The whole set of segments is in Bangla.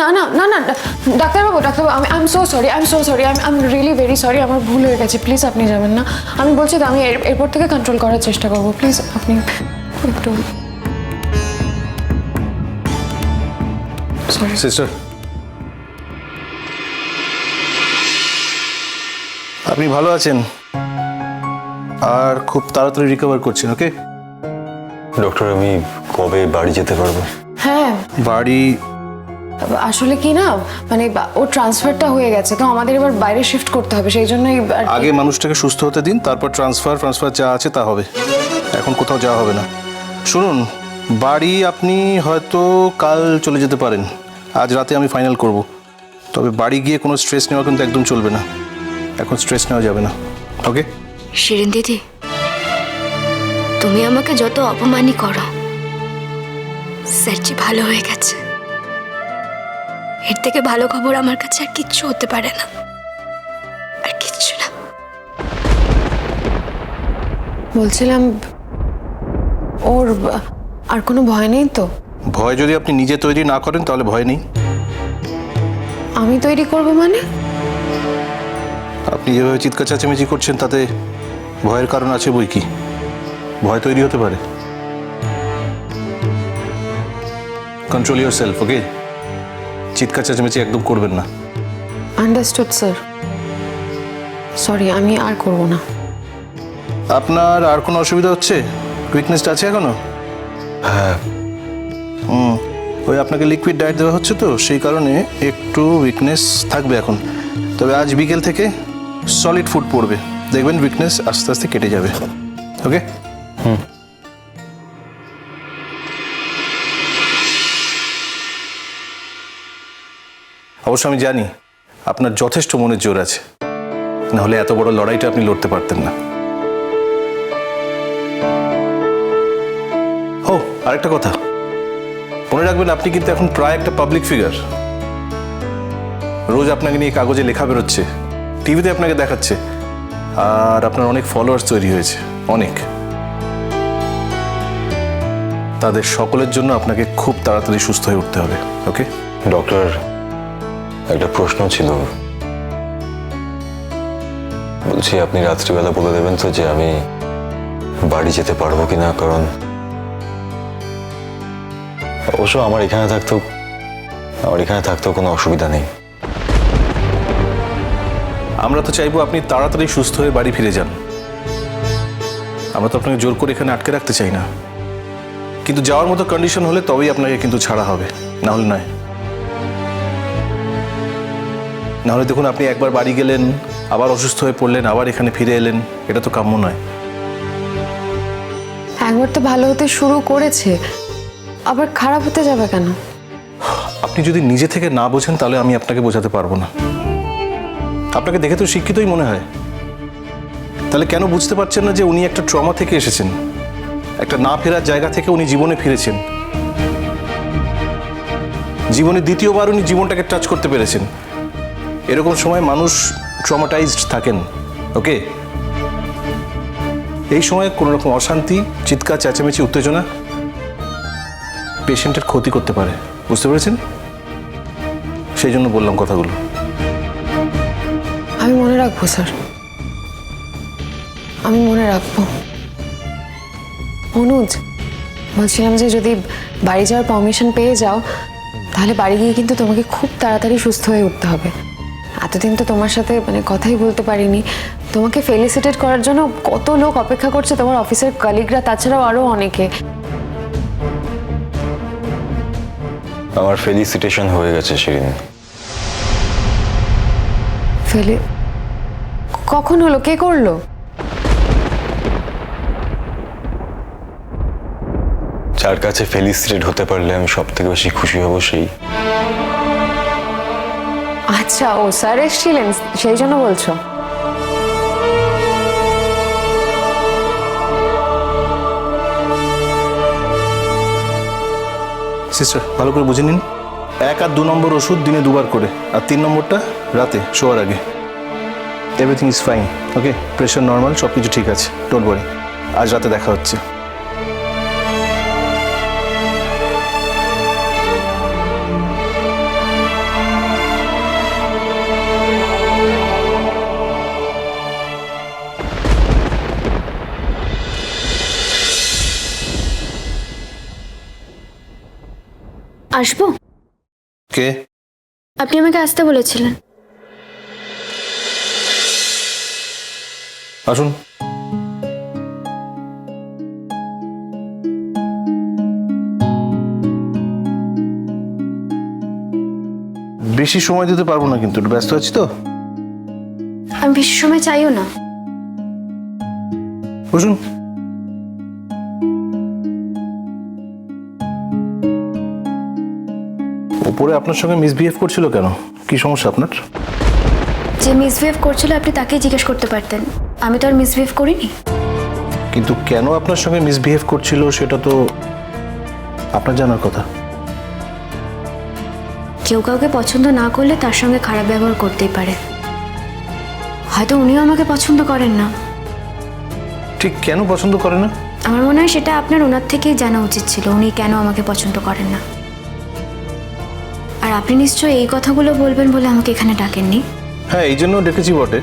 না না না না ডাক্তারবাবু ডাক্তারবাবু আমি I am so sorry I am so sorry I am really very sorry আমার ভুল হয়ে গেছে প্লিজ আপনি যাবেন না। আমি বলছি তো আমি এরপর থেকে কন্ট্রোল করার চেষ্টা করব প্লিজ আপনি একটু সরি সিস্টার আপনি ভালো আছেন? আর খুব তাড়াতাড়ি রিকভার করছেন ওকে ডক্টর আমি কবে বাড়ি যেতে পারব? হ্যাঁ। বাড়ি আসলে কি না মানে ও ট্রান্সফারটা হয়ে গেছে তো আমাদের এবার বাইরে শিফট করতে হবে সেই জন্যই আগে মানুষটাকে সুস্থ হতে দিন তারপর ট্রান্সফার ট্রান্সফার যা আছে তা হবে। এখন কোথাও যাওয়া হবে না। শুনুন বাড়ি আপনি হয়তো কাল চলে যেতে পারেন। আজ রাতে আমি ফাইনাল করব। তবে বাড়ি গিয়ে কোনো স্ট্রেস নেওয়া কিন্তু একদম চলবে না। এখন স্ট্রেস নেওয়া যাবে না। ওকে শিরিন দিদি তুমি আমাকে যত অপমানই করো স্যারজি ভালো হয়ে গেছে। এর থেকে ভালো খবর আমার কাছে আর কিচ্ছু হতে পারে না। আর কিচ্ছু না। বলছিলাম ওর আর কোনো ভয় নেই তো? ভয় যদি আপনি নিজে তৈরি না করেন তাহলে ভয় নেই। আমি তৈরি করব মানে? আপনি যেভাবে চিৎকার চেঁচামেচি করছেন তাতে ভয়ের কারণ আছে বই কি? ভয় তৈরি হতে পারে। কন্ট্রোল ইউর সেলফ ওকে চিৎকার চেঁচামেচি একদম করবেন না। Understood sir. সরি আমি আর করব না। আপনার আর কোনো অসুবিধা হচ্ছে? উইকনেসটা আছে এখনও? হ্যাঁ। হুম ওই আপনাকে লিকুইড ডায়েট দেওয়া হচ্ছে তো সেই কারণে একটু উইকনেস থাকবে এখন। তবে আজ বিকেল থেকে সলিড ফুড পড়বে। দেখবেন উইকনেস আস্তে আস্তে কেটে যাবে। ওকে? অবশ্য আমি জানি আপনার যথেষ্ট মনের জোর আছে। নাহলে এত বড় লড়াইটা আপনি লড়তে পারতেন না। ও, আরেকটা কথা। মনে রাখবেন আপনি কিন্তু এখন প্রায় একটা পাবলিক ফিগার রোজ আপনাকে নিয়ে কাগজে লেখা বেরোচ্ছে, টিভিতে আপনাকে দেখাচ্ছে, আর আপনার অনেক ফলোয়ার্স তৈরি হয়েছে, অনেক। তাদের সকলের জন্য আপনাকে খুব তাড়াতাড়ি সুস্থ হয়ে উঠতে হবে ওকে ডক্টর একটা প্রশ্ন ছিল। বলছি, আপনি রাত্রিবেলা বলে দেবেন তো যে আমি বাড়ি যেতে পারব কিনা কারণ অবশ্য আমার এখানে থাকতেও, আমার এখানে থাকতেও কোনো অসুবিধা নেই। আমরা তো চাইব আপনি তাড়াতাড়ি সুস্থ হয়ে বাড়ি ফিরে যান। আমরা তো আপনাকে জোর করে এখানে আটকে রাখতে চাই না। কিন্তু যাওয়ার মতো কন্ডিশন হলে তবেই আপনাকে কিন্তু ছাড়া হবে। না হলে নয়। নাহলে দেখুন আপনি একবার বাড়ি গেলেন আবার অসুস্থ হয়ে পড়লেন আবার এখানে ফিরে এলেন। এটা তো কাম্য নয়। একবার তো ভালো হতে শুরু করেছে আবার খারাপ হতে যাবে কেন? আপনি যদি নিজে থেকে না বোঝেন তাহলে আমি আপনাকে বোঝাতে পারব না। আপনাকে দেখে তো শিক্ষিতই মনে হয়। তাহলে কেন বুঝতে পারছেন না যে উনি একটা ট্রমা থেকে এসেছেন? একটা না ফেরার জায়গা থেকে উনি জীবনে ফিরেছেন। জীবনে দ্বিতীয়বার উনি জীবনটাকে টাচ করতে পেরেছেন। এরকম সময় মানুষ ট্রমাটাইজড থাকেন ওকে এই সময় কোনো রকম অশান্তি, চিৎকার, চেঁচামেচি, উত্তেজনা পেশেন্টের ক্ষতি করতে পারে, বুঝতে পেরেছেন? সেই জন্য বললাম কথাগুলো। আমি মনে রাখব, স্যার। আমি মনে রাখব। অনুজ, বলছিলাম যে যদি বাড়ি যাওয়ার পারমিশন পেয়ে যাও, তাহলে বাড়ি গিয়ে কিন্তু তোমাকে খুব তাড়াতাড়ি সুস্থ হয়ে উঠতে হবে। এতদিন তো তোমার সাথে মানে কথাই বলতে পারিনি। তোমাকে ফেলিসিটেট করার জন্য কত লোক অপেক্ষা করছে তোমার অফিসের কলিগরা তাছাড়াও আরও অনেকে। আমার ফেলিসিটেশন হয়ে গেছে শিরিন ফেলি কখন হলো? কে করল? যার কাছে ফেলিসিটেট হতে পারলে আমি সব থেকে বেশি খুশি হব সেই। আচ্ছা ও স্যার এসছিলেন, সেই জন্য বলছো? সিস্টার ভালো করে বুঝে নিন। এক আর দু নম্বর ওষুধ দিনে দুবার করে, আর তিন নম্বরটা রাতে, শোয়ার আগে। Everything is fine okay pressure normal সব কিছু ঠিক আছে ডোন্ট ওয়ারি আজ রাতে দেখা হচ্ছে। আসব? কে? আপনি আমাকে আসতে বলেছিলেন। আসুন। বেশি সময় দিতে পারব না কিন্তু একটু ব্যস্ত আছি তো। আমি বেশি সময় চাইও না। বসুন। ওপরে আপনার সঙ্গে মিসবিহেভ করছিল কেন? কি সমস্যা আপনার? যে মিসবিহেভ করছিল আপনি তাকেই জিজ্ঞেস করতে পারতেন। আমি তো আর মিসবিহেভ করিনি। কিন্তু কেন আপনার সঙ্গে মিসবিহেভ করছিল সেটা তো আপনার জানার কথা। কেউ কাউকে পছন্দ না করলে তার সঙ্গে খারাপ ব্যবহার করতেই পারে। হয়তো উনিও আমাকে পছন্দ করেন না। ঠিক কেন পছন্দ করে না? আমার মনে হয় সেটা আপনার ওনার থেকেই জানা উচিত ছিল উনি কেন আমাকে পছন্দ করেন না। আপনি নিশ্চয়ই এই কথাগুলো বলবেন বলে আমাকে এখানে ডাকেননি? হ্যাঁ এই জন্য ডেকেছি বটে।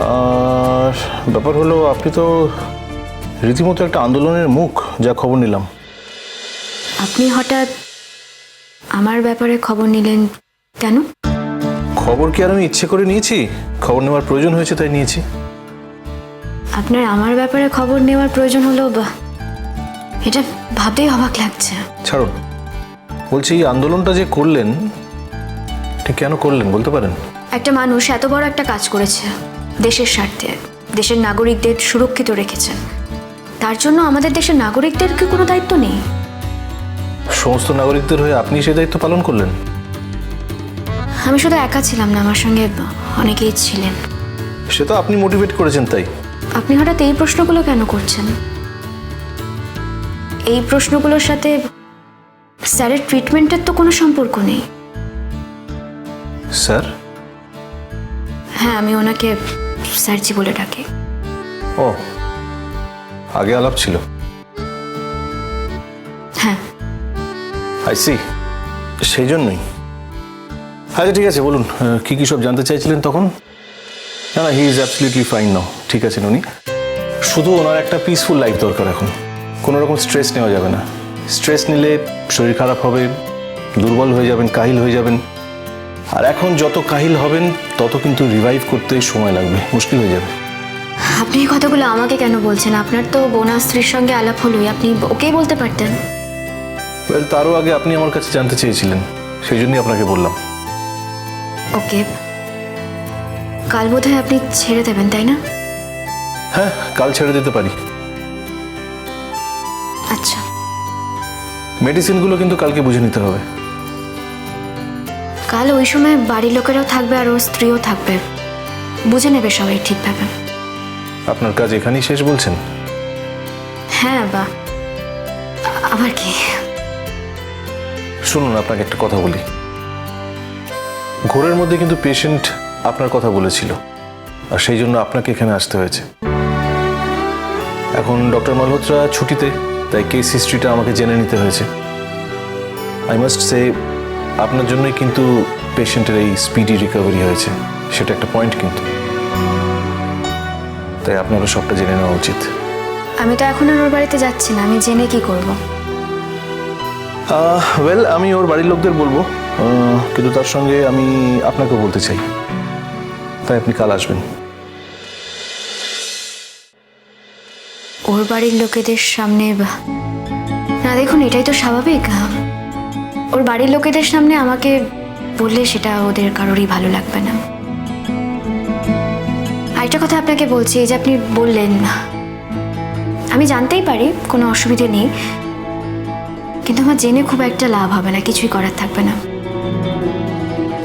আর ব্যাপার হলো আপনি তো রীতিমতো একটা আন্দোলনের মুখ যা খবর নিলাম। আপনি হঠাৎ আমার ব্যাপারে খবর নিলেন কেন? খবর কি আর আমি ইচ্ছে করে নিয়েছি? খবর নেওয়ার প্রয়োজন হয়েছে তাই নিয়েছি। আপনার আমার ব্যাপারে খবর নেওয়ার প্রয়োজন হলো এটা ভাবতেই অবাক লাগছে। ছাড়ুন। বলছি এই আন্দোলনটা যে করলেন ঠিক কেন করলেন বলতে পারেন? একটা মানুষ এত বড় একটা কাজ করেছে দেশের স্বার্থে দেশের নাগরিকদের সুরক্ষিত রেখেছেন তার জন্য আমাদের দেশের নাগরিকদের কি কোনো দায়িত্ব নেই? সমস্ত নাগরিকদের হয়ে আপনি সেই দায়িত্ব পালন করলেন? আমি শুধু একা ছিলাম না আমার সঙ্গে অনেকেই ছিলেন। সে তো আপনি মোটিভেট করেছেন তাই। আপনি হঠাৎ এই প্রশ্নগুলো কেন করছেন? এই প্রশ্নগুলোর সাথে স্যারের ট্রিটমেন্টের তো কোনো সম্পর্ক নেই। স্যার? হ্যাঁ আমি ওনাকে স্যারজি বলে ডাকি। ও আগে আলাপ ছিল? হ্যাঁ। আই সি সেই জন্যই। আচ্ছা ঠিক আছে বলুন কি কি সব জানতে চাইছিলেন তখন? না না he is absolutely fine now ঠিক আছেন উনি? শুধু ওনার একটা পিসফুল লাইফ দরকার এখন। কোনো রকম স্ট্রেস নেওয়া যাবে না। স্ট্রেস নিলে শরীর খারাপ হবে দুর্বল হয়ে যাবেন কাহিল হয়ে যাবেন। আর এখন যত কাহিল হবেন তত কিন্তু রিভাইভ করতে সময় লাগবে মুশকিল হয়ে যাবে। আপনি এই কথাগুলো আমাকে কেন বলছেন? আপনার তো বোনা স্ত্রীর সঙ্গে আলাপ হলোই আপনি ওকেই বলতে পারতেন। ওয়েল তারও আগে আপনি আমার কাছে জানতে চেয়েছিলেন সেই জন্যই আপনাকে বললাম। ওকে। কাল বোধহয় আপনি ছেড়ে দেবেন তাই না? হ্যাঁ কাল ছেড়ে দিতে পারি। মেডিসিনগুলো কিন্তু কালকে বুঝে নিতে হবে। কাল ওই সময় বাড়ির লোকেরাও থাকবে আর ওর স্ত্রীও থাকবে। বুঝে নেবে সবাই ঠিকভাবে আপনার কাজ এখানেই শেষ বলছেন? হ্যাঁ বা। আবার কি? শুনুন আপনাকে একটা কথা বলি। ঘোরের মধ্যে কিন্তু পেশেন্ট আপনার কথা বলেছিল। আর সেই জন্য আপনাকে এখানে আসতে হয়েছে। এখন ডক্টর মালহোত্রা ছুটিতে তাই কেস হিস্ট্রিটা আমাকে জেনে নিতে হয়েছে। আই মাস্ট সে আপনার জন্যই কিন্তু পেশেন্টের এই স্পিডি রিকভারি হয়েছে। সেটা একটা পয়েন্ট কিন্তু। তাই আপনারও সবটা জেনে নেওয়া উচিত। আমি তো এখন আর ওর বাড়িতে যাচ্ছি না আমি জেনে কি করব? ওয়েল আমি ওর বাড়ির লোকদের বলব। কিন্তু তার সঙ্গে আমি আপনাকেও বলতে চাই। তাই আপনি কাল আসবেন। ওর বাড়ির লোকেদের সামনে না, দেখুন, এটাই তো স্বাভাবিক। ওর বাড়ির লোকেদের সামনে আমাকে বললে সেটা ওদের কারোরই ভালো লাগবে না। আরেকটা কথা আপনাকে বলছি, এই যে আপনি বললেন না আমি জানতেই পারি কোনো অসুবিধে নেই, কিন্তু আমার জেনে খুব একটা লাভ হবে না, কিছুই করার থাকবে না।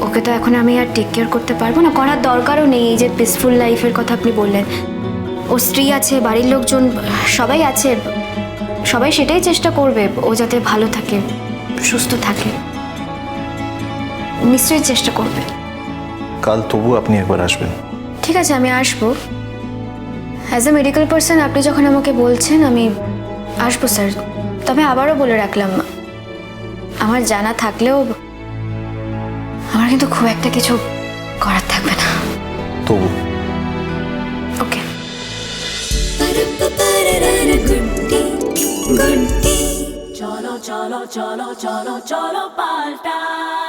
ওকে তো এখন আমি আর টেক কেয়ার করতে পারব না, করার দরকারও নেই, এই যে পিসফুল লাইফের কথা আপনি বললেন। ও স্ত্রী আছে বাড়ির লোকজন সবাই আছে। সবাই সেটাই চেষ্টা করবে ও যাতে ভালো থাকে সুস্থ থাকে। নিশ্চয়ই চেষ্টা করবে। কাল তবু আপনি একবার আসবেন। ঠিক আছে আমি আসব। অ্যাজ এ মেডিকেল পার্সন আপনি যখন আমাকে বলছেন আমি আসব স্যার। তবে আবারও বলে রাখলাম আমার জানা থাকলেও আমার কিন্তু খুব একটা কিছু করার থাকবে না। তবু। ওকে Pa para ra ra gutti gutti চলো cholo,